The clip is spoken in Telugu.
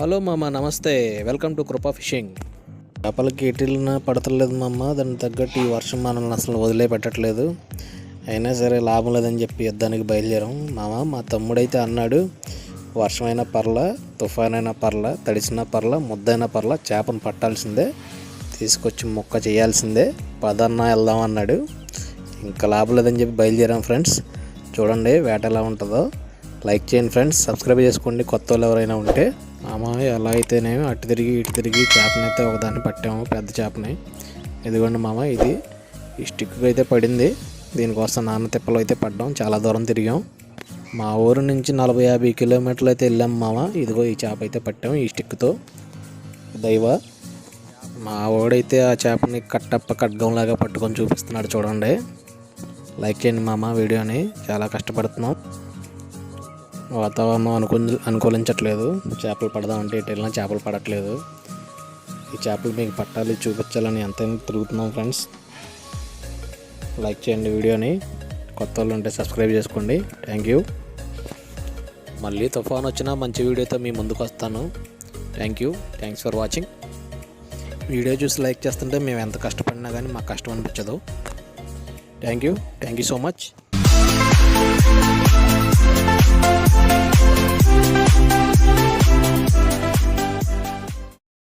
హలో మామ నమస్తే. వెల్కమ్ టు కృపా ఫిషింగ్ చేపలకి ఎటిల్న పడతలేదు మామ దానికి తగ్గట్టు ఈ వర్షం మనల్ని అసలు వదిలే పెట్టట్లేదు అయినా సరే లాభం లేదని చెప్పి యుద్ధానికి బయలుదేరాం. మామ మా తమ్ముడైతే అన్నాడు వర్షమైనా పర్ల తుఫాన్ అయినా పర్ల తడిసినా పర్ల ముద్దైనా పర్ల చేపను పట్టాల్సిందే తీసుకొచ్చి మొక్క చేయాల్సిందే పదన్నా వెళ్దాం అన్నాడు. ఇంకా లాభం లేదని చెప్పి బయలుదేరాం ఫ్రెండ్స్. చూడండి వేట ఎలా ఉంటుందో. లైక్ చేయండి ఫ్రెండ్స్ సబ్స్క్రైబ్ చేసుకోండి. కొత్త వాళ్ళు ఎవరైనా ఉంటే మామ ఎలా అయితేనేమి అటు తిరిగి ఇటు తిరిగి చేపని అయితే ఒకదాన్ని పట్టాము పెద్ద చేపని. ఇదిగోండి మామ ఇది ఈ స్టిక్ అయితే పడింది. దీనికోసం నాన్న తిప్పలు అయితే పడ్డాం చాలా దూరం తిరిగాం. మా ఊరు నుంచి నలభై యాభై కిలోమీటర్లు అయితే వెళ్ళాం మామ. ఇదిగో ఈ చేప అయితే పట్టాం ఈ స్టిక్తో. దైవ మా ఓడైతే ఆ చేపని కట్టప్ప ఖడ్గంలాగా పట్టుకొని చూపిస్తున్నాడు చూడండి. లైక్ చేయండి మామ వీడియోని చాలా కష్టపడుతున్నాం. వాతావరణం అనుకూ అనుకూలించట్లేదు. చేపలు పడదామంటే ఇటు వెళ్ళినా చేపలు పడట్లేదు. ఈ చేపలు మీకు పట్టాలి చూపించాలని ఎంతైనా తిరుగుతున్నాం ఫ్రెండ్స్. లైక్ చేయండి వీడియోని. కొత్త వాళ్ళు ఉంటే సబ్స్క్రైబ్ చేసుకోండి. Thank you. మళ్ళీ తుఫాన్ వచ్చినా మంచి వీడియోతో మీ ముందుకు వస్తాను. Thank you. Thanks for watching. Video చూసి లైక్ చేస్తుంటే మేము ఎంత కష్టపడినా కానీ మాకు కష్టం అనిపించదు. Thank you. Thank you so much.